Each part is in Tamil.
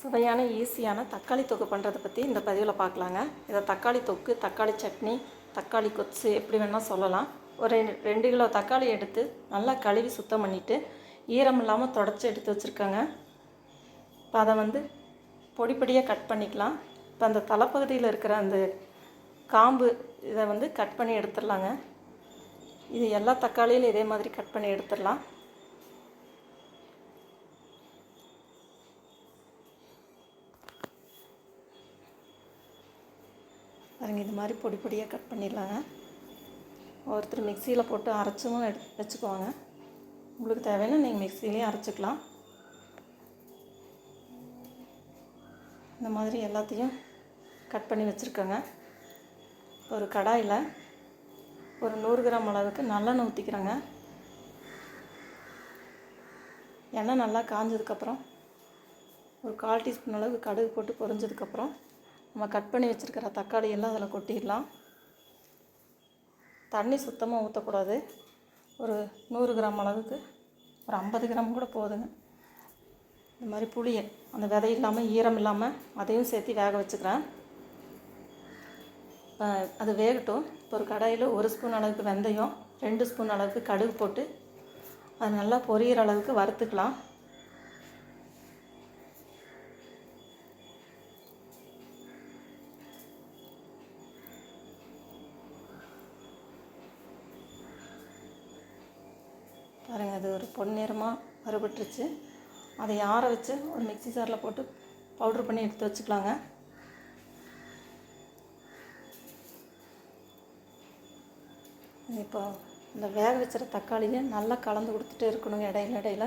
சுவையான ஈஸியான தக்காளி தொக்கு பண்ணுறதை பற்றி இந்த பதிவில் பார்க்கலாங்க இதை தக்காளி தொக்கு தக்காளி சட்னி தக்காளி கொத்து எப்படி வேணால் சொல்லலாம். ஒரு ரெண்டு ரெண்டு கிலோ தக்காளி எடுத்து நல்லா கழுவி சுத்தம் பண்ணிவிட்டு ஈரம் இல்லாமல் தொடச்சி எடுத்து வச்சுருக்கேங்க. இப்போ அதை வந்து பொடி பொடியாக கட் பண்ணிக்கலாம். இப்போ அந்த தலைப்பகுதியில் இருக்கிற அந்த காம்பு இதை வந்து கட் பண்ணி எடுத்துடலாங்க. இது எல்லா தக்காளியிலும் இதே மாதிரி கட் பண்ணி எடுத்துடலாம். பாருங்கள் இது மாதிரி பொடி பொடியாக கட் பண்ணிடலாங்க. ஒருத்தர் மிக்சியில் போட்டு அரைச்சும் எடு வச்சுக்குவாங்க உங்களுக்கு தேவைன்னா நீங்கள் மிக்சிலையும் அரைச்சிக்கலாம். இந்த மாதிரி எல்லாத்தையும் கட் பண்ணி வச்சுருக்கேங்க. ஒரு கடாயில் ஒரு நூறு கிராம் அளவுக்கு நல்லெண்ணெய் ஊற்றிக்கிறேங்க எண்ணெய் நல்லா காஞ்சதுக்கப்புறம் ஒரு கால் டீஸ்பூன் அளவுக்கு கடுகு போட்டு பொரிஞ்சதுக்கப்புறம் நம்ம கட் பண்ணி வச்சுருக்கிற தக்காளி எல்லாம் அதில் கொட்டிடலாம். தண்ணி சுத்தமாக ஊற்றக்கூடாது. ஒரு நூறு கிராம் அளவுக்கு ஒரு ஐம்பது கிராம் கூட போதுங்க. இந்த மாதிரி புளியை அந்த விதை இல்லாமல் ஈரம் இல்லாமல் அதையும் சேர்த்து வேக வச்சுக்கிறேன். அது வேகட்டும். இப்போ ஒரு கடாயில் ஒரு ஸ்பூன் அளவுக்கு வெந்தயம் ரெண்டு ஸ்பூன் அளவுக்கு கடுகு போட்டு அது நல்லா பொரியிற அளவுக்கு வறுத்துக்கலாம். அது ஒரு பொன்னிறமாக வறுபட்டுருச்சு. அதை ஆற வச்சு ஒரு மிக்ஸி ஜாரில் போட்டு பவுட்ரு பண்ணி எடுத்து வச்சுக்கலாங்க. இப்போ இந்த வேக வச்சுற தக்காளியை நல்லா கலந்து கொடுத்துட்டே இருக்கணுங்க இடையில இடையில.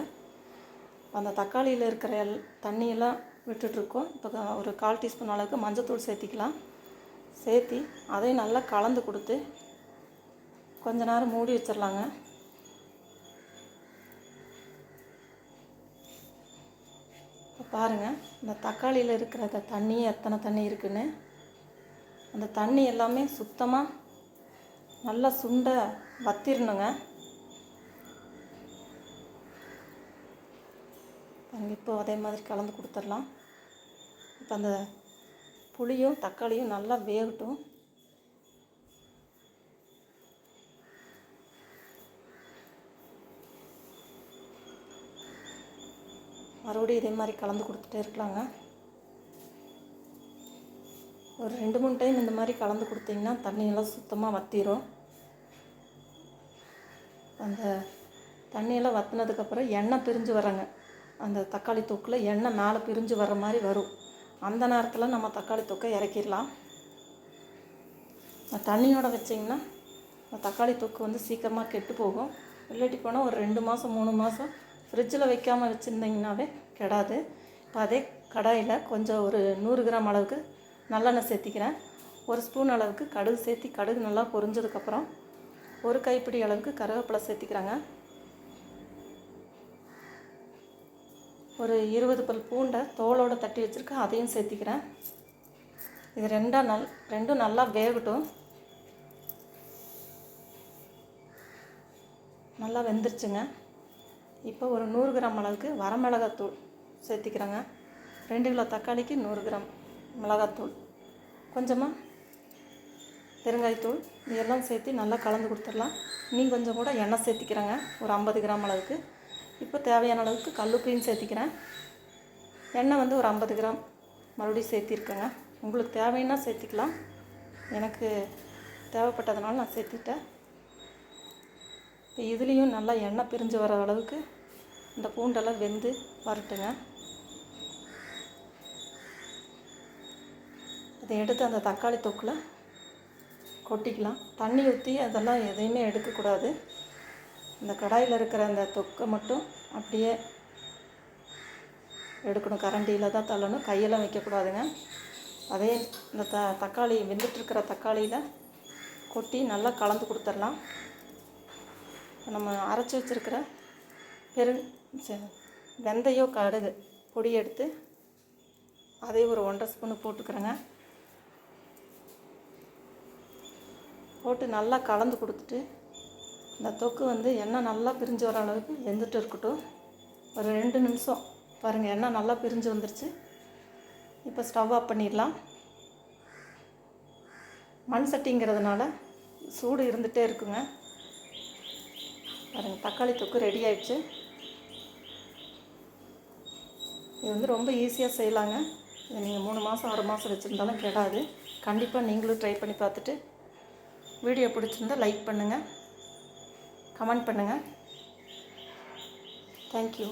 அந்த தக்காளியில் இருக்கிற எல் தண்ணியெல்லாம் விட்டுட்ருக்கோம். இப்போ ஒரு கால் டீஸ்பூன் அளவுக்கு மஞ்சத்தூள் சேர்த்திக்கலாம். சேர்த்தி அதையும் நல்லா கலந்து கொடுத்து கொஞ்ச நேரம் மூடி வச்சிடலாங்க பாருங்கள் இந்த தக்காளியில் இருக்கிற அந்த தண்ணி எத்தனை தண்ணி இருக்குன்னு. அந்த தண்ணி எல்லாமே சுத்தமாக நல்லா சுண்ட வத்திரணுங்க. இப்போ அதே மாதிரி கலந்து கொடுத்துடலாம். இப்போ அந்த புளியும் தக்காளியும் நல்லா வேகட்டும். மறுபடியும் இதே மாதிரி கலந்து கொடுத்துட்டே இருக்கலாங்க. ஒரு ரெண்டு மூணு டைம் இந்த மாதிரி கலந்து கொடுத்தீங்கன்னா தண்ணியெல்லாம் சுத்தமாக வத்திரும். அந்த தண்ணியெல்லாம் வற்றினதுக்கப்புறம் எண்ணெய் பிரிஞ்சு வரங்க அந்த தக்காளி தொக்கில் எண்ணெய் மேலே பிரிஞ்சு வர்ற மாதிரி வரும். அந்த நேரத்தில் நம்ம தக்காளி தொக்கை இறக்கிடலாம். தண்ணியோட வச்சிங்கன்னா தக்காளி தொக்கு வந்து சீக்கிரமாக கெட்டு போகும். இல்லாட்டி போனால் ஒரு ரெண்டு மாதம் மூணு மாதம் ஃப்ரிட்ஜில் வைக்காமல் வச்சுருந்தீங்கன்னாவே கெடாது. இப்போ அதே கடாயில் கொஞ்சம் ஒரு நூறு கிராம் அளவுக்கு நல்லெண்ணெய் சேர்த்திக்கிறேன். ஒரு ஸ்பூன் அளவுக்கு கடுகு சேர்த்தி கடுகு நல்லா பொரிஞ்சதுக்கப்புறம் ஒரு கைப்பிடி அளவுக்கு கருவேப்பிலை சேர்த்திக்கிறேங்க. ஒரு இருபது பல் பூண்டை தோலோடு தட்டி வச்சுருக்கேன் அதையும் சேர்த்திக்கிறேன். இது ரெண்டாக நல் ரெண்டும் நல்லா வேகட்டும். நல்லா வெந்துருச்சுங்க. இப்போ ஒரு நூறு கிராம் அளவுக்கு வரமிளகாத்தூள் சேர்த்திக்கிறேங்க. ரெண்டு கிலோ தக்காளிக்கு நூறு கிராம் மிளகாத்தூள். கொஞ்சமாக பெருங்காயத்தூள் இதெல்லாம் சேர்த்து நல்லா கலந்து கொடுத்துடலாம். நீ கொஞ்சம் கூட எண்ணெய் சேர்த்திக்கிறேங்க ஒரு ஐம்பது கிராம் அளவுக்கு. இப்போ தேவையான அளவுக்கு கல்லுப்பையும் சேர்த்திக்கிறேன். எண்ணெய் வந்து ஒரு ஐம்பது கிராம் மறுபடியும் சேர்த்திருக்கேங்க. உங்களுக்கு தேவைன்னா சேர்த்திக்கலாம். எனக்கு தேவைப்பட்டதுனால நான் சேர்த்திட்டேன். இப்போ இதுலேயும் நல்லா எண்ணெய் பிரிஞ்சு வர அளவுக்கு இந்த பூண்டெல்லாம் வெந்து வரட்டுங்க. அதை எடுத்து அந்த தக்காளி தொக்கில் கொட்டிக்கலாம். தண்ணி ஊற்றி அதெல்லாம் எதையுமே எடுக்கக்கூடாது. இந்த கடாயில் இருக்கிற அந்த தொக்கை மட்டும் அப்படியே எடுக்கணும். கரண்டியில் தான் தள்ளணும். கையெல்லாம் வைக்கக்கூடாதுங்க. அதே இந்த த தக்காளி வெந்துட்டுருக்கிற தக்காளியில் கொட்டி நல்லா கலந்து கொடுத்துடலாம். நம்ம அரைச்சி வச்சுருக்கிற பெரு வெந்தயம் கடுகு பொடி எடுத்து அதே ஒரு ஒன்றரை ஸ்பூனு போட்டுக்கிறேங்க. போட்டு நல்லா கலந்து கொடுத்துட்டு இந்த தொக்கு வந்து எண்ணெய் நல்லா பிரிஞ்சு வர அளவுக்கு வெந்துட்டு இருக்கட்டும். ஒரு ரெண்டு நிமிஷம் பாருங்கள் எண்ணெய் நல்லா பிரிஞ்சு வந்துருச்சு. இப்போ ஸ்டவ் ஆஃப் பண்ணிடலாம். மண் சட்டிங்கிறதுனால சூடு இருந்துகிட்டே இருக்குங்க. பாருங்கள் தக்காளி தொக்கு ரெடி ஆயிடுச்சு. இது வந்து ரொம்ப ஈஸியாக செய்யலாங்க. இதை நீங்கள் மூணு மாதம் ஆறு மாதம் வச்சுருந்தாலும் கெடாது. கண்டிப்பாக நீங்களும் ட்ரை பண்ணி பார்த்துட்டு வீடியோ பிடிச்சிருந்தா லைக் பண்ணுங்கள் கமெண்ட் பண்ணுங்கள் தேங்க்யூ